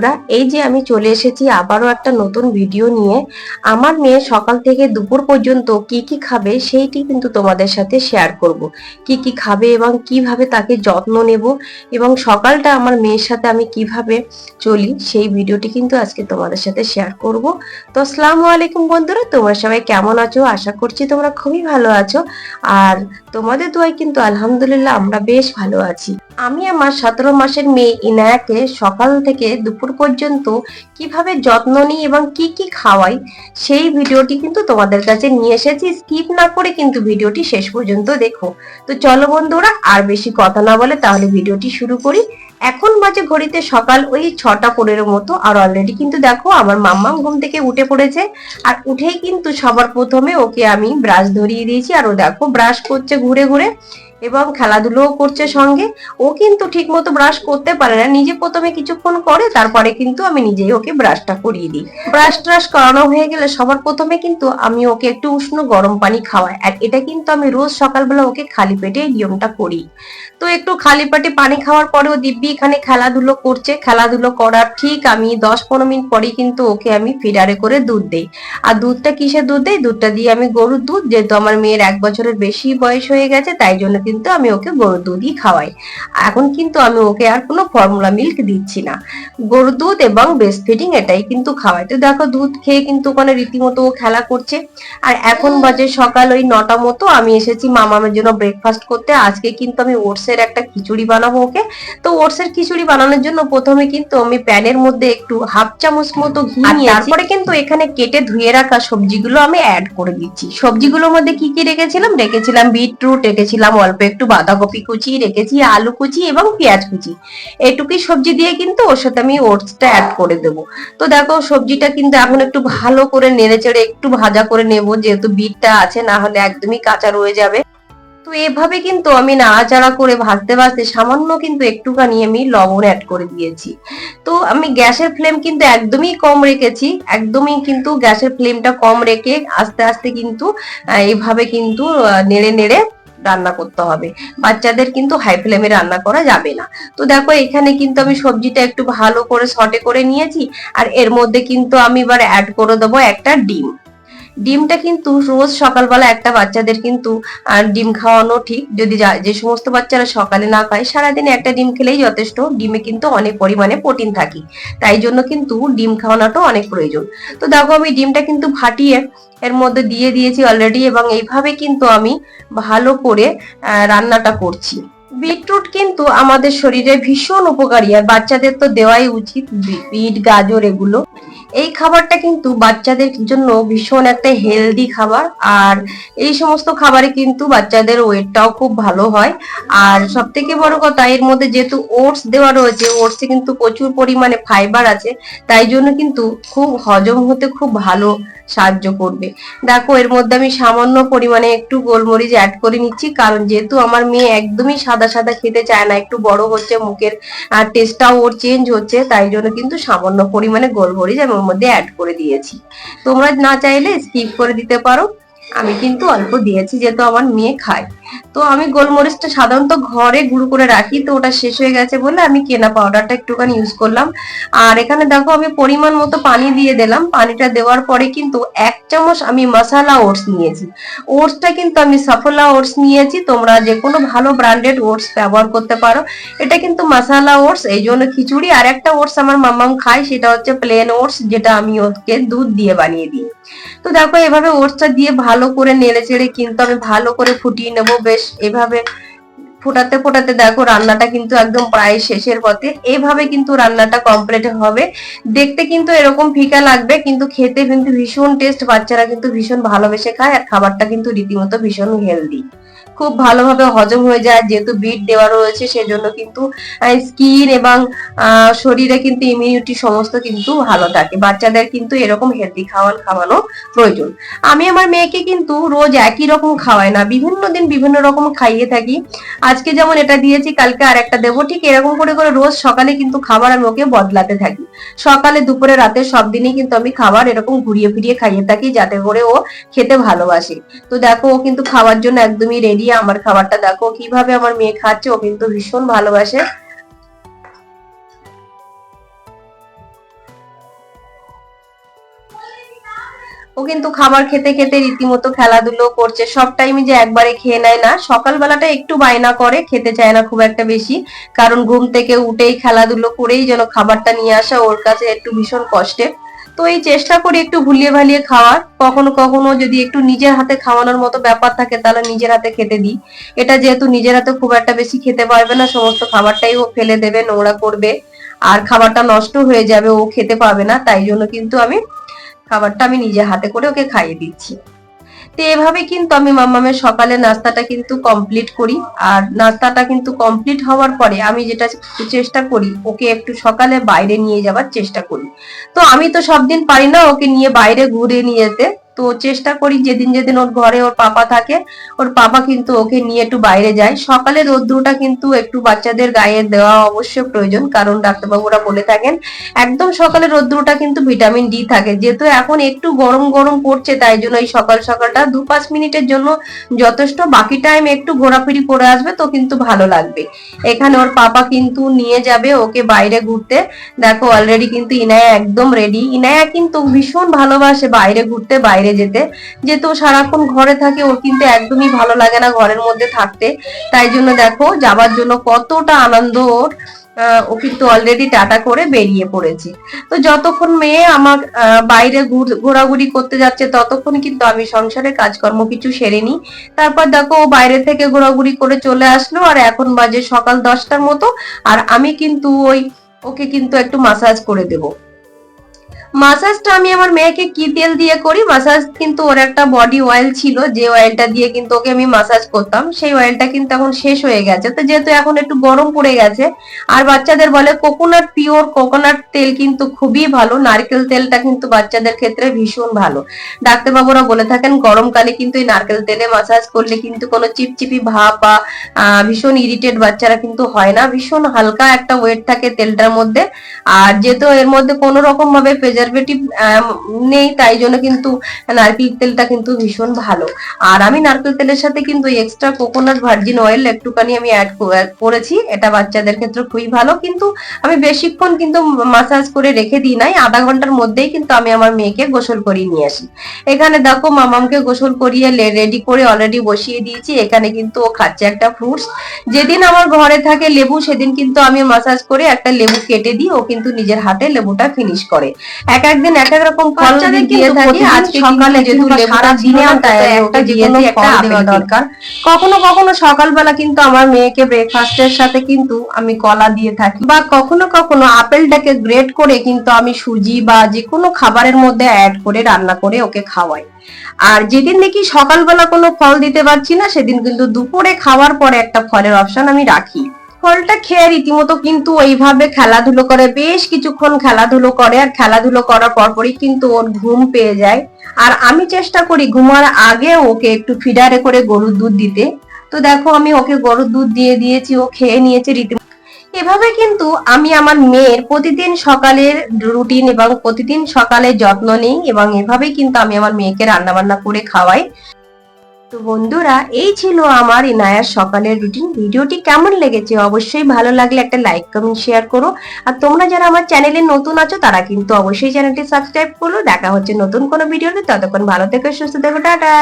বন্ধুরা, এই যে আমি চলে এসেছি আবারও একটা নতুন ভিডিও নিয়ে। আমার মেয়ে সকাল থেকে দুপুর পর্যন্ত কি কি খাবে সেইটি কিন্তু তোমাদের সাথে শেয়ার করব। কি কি খাবে এবং কীভাবে তাকে যত্ন নেব এবং সকালটা আমার মেয়ের সাথে আমি কীভাবে চলি সেই ভিডিওটি কিন্তু আজকে তোমাদের সাথে শেয়ার করব। তো আসসালামু আলাইকুম বন্ধুরা, তোমরা সবাই কেমন আছো? আশা করছি তোমরা খুবই ভালো আছো। আর তোমাদের দোয়ায় কিন্তু আলহামদুলিল্লাহ আমরা বেশ ভালো আছি। আমি আমার সতেরো মাসের মেয়ে ইনায়াকে সকাল থেকে দুপুর পর্যন্ত কীভাবে যত্ন নিই এবং কি কি খাওয়াই, সেই ভিডিওটি কিন্তু তোমাদের কাছে নিয়ে এসেছি। স্কিপ না করে কিন্তু ভিডিওটি শেষ পর্যন্ত দেখো। তো চলো বন্ধুরা, আর বেশি কথা না বলে তাহলে ভিডিওটি শুরু করি। এখন বাজে ঘড়িতে সকাল ওই ছটা পনেরো মতো, আর অলরেডি কিন্তু দেখো আমার মাম্মাম ঘুম থেকে উঠে পড়েছে। আর উঠেই কিন্তু সবার প্রথমে ওকে আমি ব্রাশ ধরিয়ে দিয়েছি, আর ও দেখো ব্রাশ করছে ঘুরে ঘুরে। এবং খেলাধুলোও করছে সঙ্গে। ও কিন্তু ঠিক মতো ব্রাশ করতে পারে না। নিজে প্রথমে কিছুক্ষণ করে, তারপরে কিন্তু আমি নিজেই ওকে ব্রাশটা করিয়ে দিই। ব্রাশ ট্রাশ করানো হয়ে গেলে সবার প্রথমে কিন্তু আমি ওকে একটু উষ্ণ গরম পানি খাওয়াই। আর এটা কিন্তু আমি রোজ সকালবেলা ওকে খালি পেটে নিয়মটা করি। তো একটু খালি পেটে পানি খাওয়ার পরেও দিব্যি এখানে খেলাধুলো করছে। খেলাধুলো করার ঠিক আমি দশ পনেরো মিনিট পরেই কিন্তু ওকে আমি ফিডারে করে দুধ দেই। আর দুধটা কিসের দুধ দেই? দুধটা দিয়ে আমি গরুর দুধ, যেহেতু আমার মেয়ের এক বছরের বেশি বয়স হয়ে গেছে, তাই জন্য কিন্তু আমি ওকে গরুর দুধই খাওয়াই। এখন কিন্তু আমি ওকে আর কোনো ফর্মুলা মিল্ক দিচ্ছি না। গরুর দুধ এবং বেস্ট ফিডিং এটাই কিন্তু খাওয়াই। তো দেখো দুধ খেয়ে কিন্তু ওখানে রীতিমতো ও খেলা করছে। আর এখন বাজে সকাল ওই নটা মতো। আমি এসেছি মামামের জন্য ব্রেকফাস্ট করতে। আজকে কিন্তু আমি ওটসের একটা খিচুড়ি বানাবো ওকে। তো ওটসের খিচুড়ি বানানোর জন্য প্রথমে কিন্তু আমি প্যানের মধ্যে একটু হাফ চামচ মতো ঘি নিয়ে তারপরে কিন্তু এখানে কেটে ধুয়ে রাখা সবজিগুলো আমি অ্যাড করে দিচ্ছি। সবজিগুলোর মধ্যে কি কি রেখেছিলাম? রেখেছিলাম বিটরুট রেখেছিলাম অল্প একটু বাঁধাকপি কুচি, রেখেছি, আলু কুচি এবং পেঁয়াজ কুচি। এইটুকুই সবজি দিয়ে কিন্তু ওর সাথে আমি ওটসটা অ্যাড করে দেব। তো দেখো, সবজিটা কিন্তু এখন একটু ভালো করে নেড়ে চেড়ে একটু ভাজা করে নেব, যেহেতু বিটটা আছে, না হলে একদমই কাঁচা রয়ে যাবে। তো এভাবে কিন্তু আমি নাড়াচাড়া করে ভাজতে ভাজতে সামান্য কিন্তু একটুখানি আমি লবণ অ্যাড করে দিয়েছি। তো আমি গ্যাসের ফ্লেম কিন্তু একদমই কম রেখেছি, একদমই কিন্তু গ্যাসের ফ্লেমটা কম রেখে আস্তে আস্তে কিন্তু এইভাবে কিন্তু নেড়ে নেড়ে রান্না করতে হবে। বাচ্চাদের কিন্তু হাই ফ্লেমে রান্না করা যাবে না। তো দেখো, এখানে কিন্তু আমি সবজিটা একটু ভালো করে সটে করে নিয়েছি, আর এর মধ্যে কিন্তু আমি এবার অ্যাড করে দেবো একটা ডিম। ডিমটা কিন্তু রোজ সকালবেলা একটা বাচ্চাদের কিন্তু ডিম খাওয়ানো ঠিক। যদি যা- সমস্ত বাচ্চারা সকালে না খায়, সারাদিনে একটা ডিম খেলেই যথেষ্ট। ডিমে কিন্তু অনেক পরিমাণে প্রোটিন থাকে। তাই জন্য কিন্তু ডিম খাওয়ানোটা অনেক প্রয়োজন। তো দেখো আমি ডিমটা কিন্তু ফাটিয়ে এর মধ্যে দিয়ে দিয়েছি অলরেডি এবং এইভাবে কিন্তু আমি ভালো করে রান্নাটা করছি। বিটরুট কিন্তু আমাদের শরীরে ভীষণ উপকারী, আর বাচ্চাদের তো দেওয়াই উচিত বিট, গাজর, এগুলো। এই খাবারটা কিন্তু বাচ্চাদের জন্য ভীষণ একটা হেলদি খাবার। আর এই সমস্ত খাবারে কিন্তু বাচ্চাদের ওয়েটটাও খুব ভালো হয়। আর সব থেকে বড় কথা, এর মধ্যে যেহেতু ওটস দেওয়া রয়েছে ওটসে কিন্তু প্রচুর পরিমাণে ফাইবার আছে, তাই জন্য কিন্তু খুব হজম হতে খুব ভালো সাহায্য করবে। দেখো, এর মধ্যে আমি সামান্য পরিমাণে একটু গোলমরিচ অ্যাড করে নিচ্ছি, কারণ যেহেতু আমার মেয়ে একদমই সাদা সাদা খেতে চায় না, একটু বড় হচ্ছে মুখের, আর টেস্টটাও ওর চেঞ্জ হচ্ছে, তাই জন্য কিন্তু সামান্য পরিমাণে গোলমরিচ আমি ওর মধ্যে অ্যাড করে দিয়েছি। তোমরা না চাইলে স্কিপ করে দিতে পারো। আমি কিন্তু অল্প দিয়েছি, যেহেতু আমার মেয়ে খায়। তো আমি গোলমরিচটা সাধারণত ঘরে গুঁড়ো করে রাখি, তো ওটা শেষ হয়ে গেছে বলে আমি কেনা পাউডারটা একটুখানি ইউজ করলাম। আর এখানে দেখো আমি পরিমাণ মতো পানি দিয়ে দিলাম। পানিটা দেওয়ার পরে কিন্তু এক চামচ আমি মশালা ওটস নিয়েছি। ওটসটা কিন্তু আমি সফলা ওটস নিয়েছি, তোমরা যে কোনো ভালো ব্র্যান্ডেড ওটস ব্যবহার করতে পারো। এটা কিন্তু মশালা ওটস এই জন্য খিচুড়ি। আর একটা ওটস আমার মাম্মাম খায়, সেটা হচ্ছে প্লেন ওটস যেটা আমি ওকে দুধ দিয়ে বানিয়ে দিই। তো দেখো এভাবে ওটসটা দিয়ে ভালো করে নেড়ে চেড়ে কিন্তু আমি ভালো করে ফুটিয়ে নেব। বেশ এভাবে ফোটাতে ফোটাতে দেখো রান্নাটা কিন্তু একদম প্রায় শেষের পথে। এইভাবে কিন্তু রান্নাটা কমপ্লিট হবে। দেখতে কিন্তু এরকম ফিকা লাগবে, কিন্তু খেতে কিন্তু ভীষণ টেস্ট বাচ্চারা কিন্তু ভীষণ ভালোবেসে খায় আর খাবারটা কিন্তু রীতিমতো ভীষণ হেলদি খুব ভালোভাবে হজম হয়ে যায়, যেহেতু বিট দেওয়া রয়েছে, সেজন্য কিন্তু স্কিন এবং শরীরে কিন্তু ইমিউনিটি সমস্ত কিন্তু ভালো থাকে। বাচ্চাদের কিন্তু এরকম হেলদি খাওয়ান খাওয়ানো প্রয়োজন। আমি আমার মেয়েকে কিন্তু রোজ একই রকম খাওয়াই না, বিভিন্ন দিন বিভিন্ন রকম খাইয়ে থাকি। আজকে যেমন এটা দিয়েছি, কালকে আর একটা দেবো, ঠিক এরকম করে করে রোজ সকালে কিন্তু খাবার আমি ওকে বদলাতে থাকি। সকালে, দুপুরে, রাতে সব দিনই কিন্তু আমি খাবার এরকম ঘুরিয়ে ফিরিয়ে খাইয়ে থাকি যাতে করে ও খেতে ভালোবাসে। তো দেখো, ও কিন্তু খাওয়ার জন্য একদমই রেডি আমার খাবারটা দেখো, কীভাবে আমার মেয়ে খাচ্ছে, ও কিন্তু ভীষণ ভালোবাসে। ও কিন্তু খাবার খেতে খেতে রীতিমতো খেলাধুলো করছে। সব টাইমে যে একবারে খেয়ে নেয় না। সকালবেলাটা একটু বায়না করে, খেতে চায় না খুব একটা বেশি। কারণ ঘুম থেকে উঠেই খেলাধুলো করেই যেন খাবারটা নিয়ে আসা ওর কাছে একটু ভীষণ কষ্টের তো এই চেষ্টা করি একটু ভুলিয়ে ভালিয়ে খাওয়ার। কখনো কখনো যদি একটু নিজের হাতে খাওয়ানোর মতো ব্যাপার থাকে, তাহলে নিজের হাতে খেতে দিই। এটা যেহেতু নিজের হাতে খুব একটা বেশি খেতে পারবে না, সমস্ত খাবারটাই ও ফেলে দেবে, নোংরা করবে। আর খাবারটা নষ্ট হয়ে যাবে, ও খেতে পাবে না। তাই জন্য কিন্তু আমি খাবারটা আমি নিজে হাতে করে ওকে খাইয়ে দিচ্ছি। তো এভাবে কিন্তু আমি মাম্মামের সকালে নাস্তাটা কিন্তু কমপ্লিট করি। আর নাস্তাটা কিন্তু কমপ্লিট হওয়ার পরে আমি যেটা চেষ্টা করি, ওকে একটু সকালে বাইরে নিয়ে যাওয়ার চেষ্টা করি। তো আমি তো সব দিন পারি না ওকে নিয়ে বাইরে ঘুরে নিয়ে যেতে। তো চেষ্টা করি যেদিন যেদিন ওর ঘরে ওর পাপা থাকে, ওর পাপা কিন্তু ওকে নিয়ে একটু বাইরে যায়। সকালে রোদ্রুটা কিন্তু একটু বাচ্চাদের গায়ে দেওয়া অবশ্যই প্রয়োজন, কারণ ডাক্তারবাবুরা বলে থাকেন, একদম সকালে রোদ্রুটা কিন্তু ভিটামিন ডি থাকে। যেহেতু এখন একটু গরম গরম পড়ছে, তাই জন্য এই সকাল সকালটা দু পাঁচ মিনিটের জন্য যথেষ্ট, বাকি টাইম একটু ঘোরাফেরি করে আসবে তো কিন্তু ভালো লাগবে। এখানে ওর পাপা কিন্তু নিয়ে যাবে ওকে বাইরে ঘুরতে। দেখো অলরেডি কিন্তু ইনায়া একদম রেডি ইনায়া কিন্তু ভীষণ ভালোবাসে বাইরে ঘুরতে, বাইরে যেতে। যেহেতু সারাক্ষণ ঘরে থাকে, ওর কিন্তু একদমই ভালো লাগে না ঘরের মধ্যে থাকতে। তাই জন্য দেখো, যাবার জন্য কতটা আনন্দ ওর ও কিন্তু অলরেডি টাটা করে বেরিয়ে পড়েছে। তো যতক্ষণ মেয়ে আমার বাইরে ঘুর- ঘোরাঘুরি করতে যাচ্ছে, ততক্ষণ কিন্তু আমি সংসারের কাজকর্ম কিছু সেরে নিই তারপর দেখো, ও বাইরে থেকে ঘোরাঘুরি করে চলে আসলো, আর এখন বাজে সকাল দশটার মতো, আর আমি কিন্তু ওই, ওকে কিন্তু একটু মাসাজ করে দেবো। মাসাজটা আমি আমার মেয়েকে কি তেল দিয়ে করি? মাসাজ কিন্তু ওর একটা বডি অয়েল ছিল, যে অয়েলটা দিয়ে কিন্তু ওকে আমি মাসাজ করতাম, সেই অয়েলটা কিন্তু এখন শেষ হয়ে গেছে। তো যেহেতু এখন একটু গরম পড়ে গেছে, আর বাচ্চাদের বলে কোকোনাট পিওর কোকোনাট তেল কিন্তু খুবই ভালো, নারকেল তেলটা কিন্তু বাচ্চাদের ক্ষেত্রে ভীষণ ভালো। ডাক্তারবাবুরা বলে থাকেন, গরমকালে কিন্তু এই নারকেল তেলে মাসাজ করলে কিন্তু কোনো চিপচিপি ভাব বা ভীষণ ইরিটেড বাচ্চারা কিন্তু হয় না। ভীষণ হালকা একটা ওয়েট থাকে তেলটার মধ্যে। আর যেহেতু এর মধ্যে কোনো রকম ভাবে প্রেজারভেটিভ নেই, তাই জন্য কিন্তু নারকেল তেলটা কিন্তু ভীষণ ভালো। আর আমি নারকেল তেলের সাথে কিন্তু এক্সট্রা কোকোনাট ভার্জিন অয়েল একটুখানি আমি অ্যাড করেছি। এটা বাচ্চাদের ক্ষেত্রে খুবই ভালো। কিন্তু আমি বেশিক্ষণ কিন্তু মাসাজ করে রেখে দিই নাই। আধা ঘণ্টার মধ্যেই কিন্তু আমি আমার মেয়েকে গোসল করিয়ে নিয়ে আসি। এখানে দেখো মামামকে গোসল করিয়ে রেডি করে অলরেডি বসিয়ে দিয়েছি। এখানে কিন্তু ও খাচ্ছে একটা ফ্রুটস যেদিন আমার ঘরে থাকে লেবু, সেদিন কিন্তু আমি মাসাজ করে একটা লেবু কেটে দিই। ও কিন্তু নিজের হাতে লেবুটা ফিনিশ করে। এক একদিন এক এক রকম ফল দিয়ে থাকে। আজকে সকালে যেহেতু সারা দিনে একটা দিয়েছি যে কোনো ফল দেওয়া দরকার। কখনো কখনো সকালবেলা কিন্তু আমার মেয়েকে ব্রেকফাস্টের সাথে কিন্তু আমি কলা দিয়ে থাকি। বা কখনো কখনো আপেলটাকে গ্রেট করে কিন্তু আমি সুজি বা যে কোনো খাবারের মধ্যে অ্যাড করে রান্না করে ওকে খাওয়াই। আর যেদিন দেখি সকালবেলা কোনো ফল দিতে পারছি না সেদিন কিন্তু দুপুরে খাওয়ার পরে একটা ফলের অপশন আমি রাখি। ফলটা খেয়ে রীতিমতো কিন্তু ওইভাবে খেলাধুলো করে, বেশ কিছুক্ষণ খেলাধুলো করে আর খেলাধুলো করার পরপরই কিন্তু ওর ঘুম পেয়ে যায়। আর আমি চেষ্টা করি ঘুমার আগে ওকে একটু ফিডারে করে গরুর দুধ দিতে। তো দেখো আমি ওকে গরুর দুধ দিয়ে দিয়েছি, ও খেয়ে নিয়েছে রীতি এভাবে কিন্তু আমি আমার মেয়ের প্রতিদিন সকালের রুটিন এবং প্রতিদিন সকালে যত্ন নিই এবং এভাবেই কিন্তু আমি আমার মেয়েকে রান্না বান্না করে খাওয়াই। তো বন্ধুরা, এই ছিল আমার ইনায়ার সকালের রুটিন ভিডিওটি কেমন লেগেছে অবশ্যই ভালো লাগলে একটা লাইক কমেন্ট শেয়ার করো। আর তোমরা যারা আমার চ্যানেলে নতুন আছো, তারা কিন্তু অবশ্যই চ্যানেলটি সাবস্ক্রাইব করো। দেখা হচ্ছে নতুন কোনো ভিডিওতে ততক্ষণ ভালো থেকে, সুস্থ থেকো, টাটা!